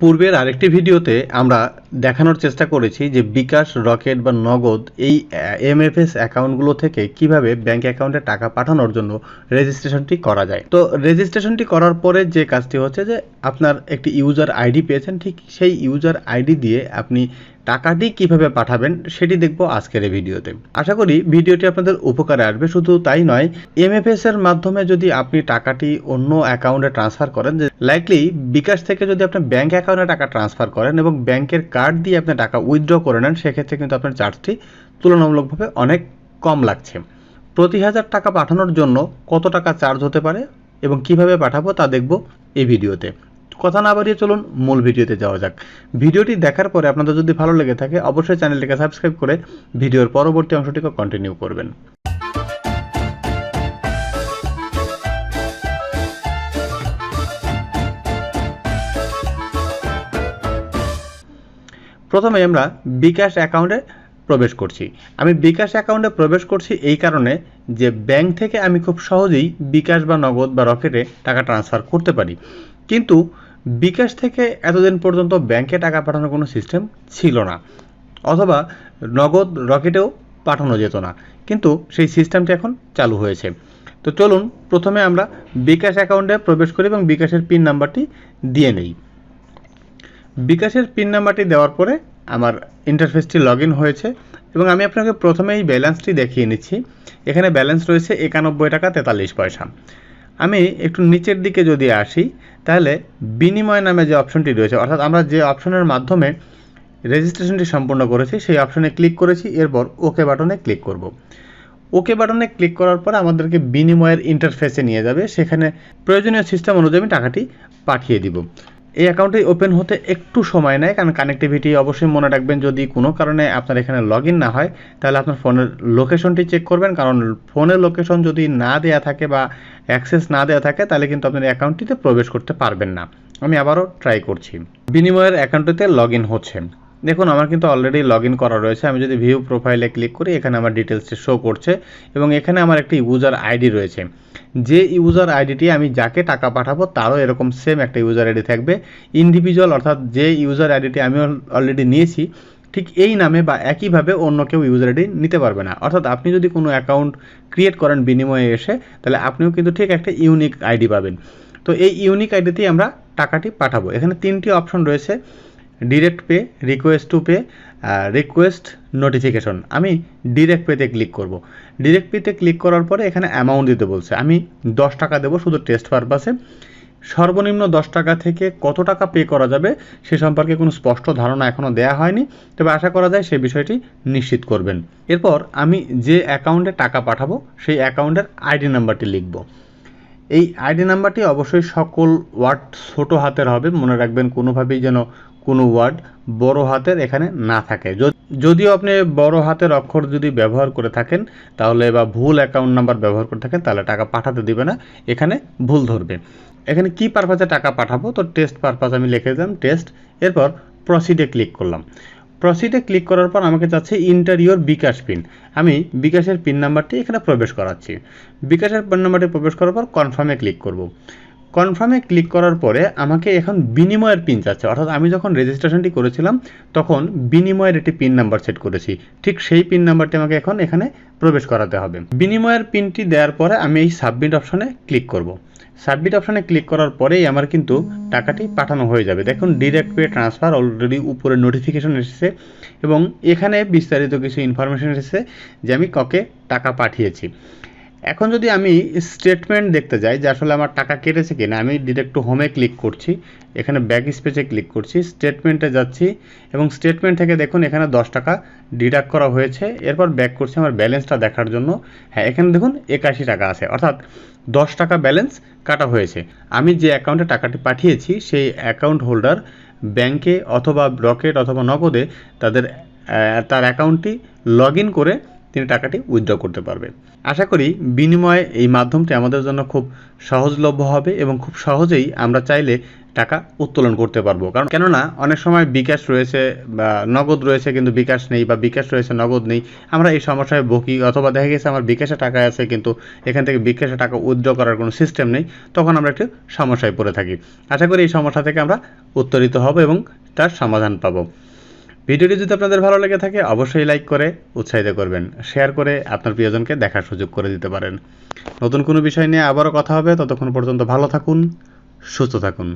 পূর্বের আরেকটি ভিডিওতে আমরা দেখানোর চেষ্টা করেছি যে বিকাশ, রকেট বা নগদ এই এমএফএস অ্যাকাউন্টগুলো থেকে কীভাবে ব্যাংক অ্যাকাউন্টে টাকা পাঠানোর জন্য রেজিস্ট্রেশনটি করা যায়। তো রেজিস্ট্রেশনটি করার পরে যে কাজটি হচ্ছে যে আপনার একটি ইউজার আইডি পেয়েছেন, ঠিক সেই ইউজার আইডি দিয়ে আপনি টাকাটি কীভাবে পাঠাবেন সেটি দেখব আজকের এই ভিডিওতে। আশা করি ভিডিওটি আপনাদের উপকারে আসবে, শুধু তাই নয়, এমএফএস এর মাধ্যমে যদি আপনি টাকাটি অন্য অ্যাকাউন্টে ট্রান্সফার করেন, যে লাইকলি বিকাশ থেকে যদি আপনি ব্যাংক অ্যাকাউন্টে টাকা ট্রান্সফার করেন এবং ব্যাংকের কার্ড দিয়ে আপনি টাকা উইথড্র করে নেন, সেক্ষেত্রে কিন্তু আপনার চার্জটি তুলনামূলকভাবে অনেক কম লাগছে। প্রতি হাজার টাকা পাঠানোর জন্য কত টাকা চার্জ হতে পারে এবং কীভাবে পাঠাবো তা দেখব এই ভিডিওতে। কথা না বাড়িয়ে চলুন মূল ভিডিওতে যাওয়া যাক। ভিডিওটি দেখার পরে আপনাদের যদি ভালো লেগে থাকে, অবশ্যই চ্যানেলটিকে সাবস্ক্রাইব করে ভিডিওর পরবর্তী অংশটিকে কন্টিনিউ করবেন। প্রথমে আমরা বিকাশ অ্যাকাউন্টে প্রবেশ করছি। আমি বিকাশ অ্যাকাউন্টে প্রবেশ করছি এই কারণে যে ব্যাংক থেকে আমি খুব সহজেই বিকাশ বা নগদ বা রকেটে টাকা ট্রান্সফার করতে পারি। কিন্তু বিকাশ থেকে এতদিন পর্যন্ত ব্যাংকে টাকা পাঠানোর কোনো সিস্টেম ছিল না। অথবা নগদ রকেটেও পাঠানো যেত না। কিন্তু সেই সিস্টেমটি এখন চালু হয়েছে। তো চলুন প্রথমে আমরা বিকাশ অ্যাকাউন্টে প্রবেশ করি এবং বিকাশের পিন নাম্বারটি দিয়ে নেই। বিকাশের পিন নাম্বারটি দেওয়ার পরে আমার ইন্টারফেসটি লগ হয়েছে এবং আমি আপনাকে প্রথমে এই ব্যালেন্সটি দেখিয়ে নিচ্ছি। এখানে ব্যালেন্স রয়েছে একানব্বই টাকা তেতাল্লিশ পয়সা। আমি একটু নিচের দিকে যদি আসি, তাহলে বিনিময় নামে যে অপশনটি রয়েছে, অর্থাৎ আমরা যে অপশনের মাধ্যমে রেজিস্ট্রেশনটি সম্পূর্ণ করেছি, সেই অপশনে ক্লিক করেছি, এরপর ওকে বাটনে ক্লিক করব। ওকে বাটনে ক্লিক করার পর আমাদেরকে বিনিময়ের ইন্টারফেসে নিয়ে যাবে, সেখানে প্রয়োজনীয় সিস্টেম অনুযায়ী আমি টাকাটি পাঠিয়ে দিব। এই অ্যাকাউন্টটি ওপেন হতে একটু সময় নেয়, কারণ কানেক্টিভিটি অবশ্যই মনে রাখবেন যদি কোনো কারণে আপনার এখানে লগ না হয়, তাহলে আপনার ফোনের লোকেশনটি চেক করবেন। কারণ ফোনের লোকেশন যদি না দেয়া থাকে বা অ্যাক্সেস না দেওয়া থাকে, তাহলে কিন্তু আপনার অ্যাকাউন্টটিতে প্রবেশ করতে পারবেন না। আমি আবারও ট্রাই করছি। বিনিময়ের অ্যাকাউন্টটিতে লগ হচ্ছে। দেখুন, আমার কিন্তু অলরেডি লগ করা রয়েছে। আমি যদি ভিউ প্রোফাইলে ক্লিক করি, এখানে আমার ডিটেলসটি শো করছে এবং এখানে আমার একটি ইউজার আইডি রয়েছে। যে ইউজার আইডিটি আমি যাকে টাকা পাঠাবো তারও এরকম সেম একটা ইউজার আইডি থাকবে। ইন্ডিভিজুয়াল অর্থাৎ যে ইউজার আইডিটি আমি অলরেডি নিয়েছি, ঠিক এই নামে বা একইভাবে অন্য কেউ ইউজার আইডি নিতে পারবে না। অর্থাৎ আপনি যদি কোনো অ্যাকাউন্ট ক্রিয়েট করেন বিনিময়ে এসে, তাহলে আপনিও কিন্তু ঠিক একটা ইউনিক আইডি পাবেন। তো এই ইউনিক আইডিতেই আমরা টাকাটি পাঠাবো। এখানে তিনটি অপশন রয়েছে। Direct pay request to pay request notification আমি ডিরেক্ট পেতে ক্লিক করব। ডিরেক্ট পেতে ক্লিক করার পরে এখানে অ্যামাউন্ট দিতে বলছে। আমি দশ টাকা দেবো শুধু টেস্ট পারপাসে সর্বনিম্ন দশ টাকা থেকে কত টাকা পে করা যাবে সে সম্পর্কে কোনো স্পষ্ট ধারণা এখনও দেওয়া হয়নি। তবে আশা করা যায় সেই বিষয়টি নিশ্চিত করবেন। এরপর আমি যে অ্যাকাউন্টে টাকা পাঠাবো, সেই অ্যাকাউন্টের আইডি নাম্বারটি লিখব। এই আইডি নাম্বারটি অবশ্যই সকল ওয়ার্ড ছোট হাতের হবে। মনে রাখবেন কোনোভাবেই যেন কোনো ওয়ার্ড বড় হাতের এখানে না থাকে। যদিও আপনি বড় হাতের অক্ষর যদি ব্যবহার করে থাকেন, তাহলে বা ভুল অ্যাকাউন্ট নাম্বার ব্যবহার করে থাকেন, তাহলে টাকা পাঠাতে দিবে না, এখানে ভুল ধরবে। এখানে কি পারপাসে টাকা পাঠাবো? তো টেস্ট পারপাস আমি লিখে দিলাম টেস্ট এরপর প্রসিডে ক্লিক করলাম। প্রসিডে ক্লিক করার পর আমাকে চাচ্ছে ইন্টারিওর বিকাশ পিন আমি বিকাশের পিন নাম্বারটি এখানে প্রবেশ করাচ্ছি। বিকাশের পিন নাম্বারটি প্রবেশ করার পর কনফার্মে ক্লিক করব। কনফার্মে ক্লিক করার পরে আমাকে এখন বিনিময়ের পিন চাচ্ছে। অর্থাৎ আমি যখন রেজিস্ট্রেশনটি করেছিলাম, তখন বিনিময়ের একটি পিন নাম্বার সেট করেছি। ঠিক সেই পিন নাম্বারটি আমাকে এখন এখানে প্রবেশ করাতে হবে। বিনিময়ের পিনটি দেওয়ার পরে আমি এই সাবমিট অপশনে ক্লিক করব। সাবমিট অপশানে ক্লিক করার পরেই আমার কিন্তু টাকাটি পাঠানো হয়ে যাবে। দেখুন ডিরেক্ট পে ট্রান্সফার অলরেডি উপরে নোটিফিকেশন এসেছে এবং এখানে বিস্তারিত কিছু ইনফরমেশন এসেছে যে আমি ককে টাকা পাঠিয়েছি। এখন যদি আমি স্টেটমেন্ট দেখতে যাই যে আসলে আমার টাকা কেটেছে কিনা, আমি ডিরেক্ট হোমে ক্লিক করছি, এখানে ব্যাক স্পেসে ক্লিক করছি স্টেটমেন্টে যাচ্ছি এবং স্টেটমেন্ট থেকে দেখুন এখানে দশ টাকা ডিডাক্ট করা হয়েছে, এরপর ব্যাক করছি আমার ব্যালেন্সটা দেখার জন্য। হ্যাঁ এখানে দেখুন একাশি টাকা আছে, অর্থাৎ দশ টাকা ব্যালেন্স কাটা হয়েছে। আমি যে অ্যাকাউন্টে টাকাটি পাঠিয়েছি, সেই অ্যাকাউন্ট হোল্ডার ব্যাংকে অথবা ব্রকেট অথবা নগদে তাদের তার অ্যাকাউন্টটি লগ করে তিনি টাকাটি উইথড্র করতে পারবে আশা করি বিনিময়ে এই মাধ্যমটি আমাদের জন্য খুব সহজলভ্য হবে এবং খুব সহজেই আমরা চাইলে টাকা উত্তোলন করতে পারব। কারণ কেননা, অনেক সময় বিকাশ রয়েছে বা নগদ রয়েছে কিন্তু বিকাশ নেই বা বিকাশ রয়েছে, নগদ নেই। আমরা এই সমস্যায় বকি অথবা দেখা গেছে আমার বিকাশে টাকা আছে কিন্তু এখান থেকে বিকাশে টাকা উইথড্র করার কোনো সিস্টেম নেই, তখন আমরা একটু সমস্যায় পড়ে থাকি। আশা করি এই সমস্যা থেকে আমরা উত্তরিত হব এবং তার সমাধান পাবো। ভিডিওটি যদি আপনাদের ভালো লেগে থাকে, অবশ্যই লাইক করে উৎসাহিত করবেন, শেয়ার করে আপনার প্রিয়জনকে দেখার সুযোগ করে দিতে পারেন। নতুন কোনো বিষয় নিয়ে আবারও কথা হবে, ততক্ষণ পর্যন্ত ভালো থাকুন, সুস্থ থাকুন।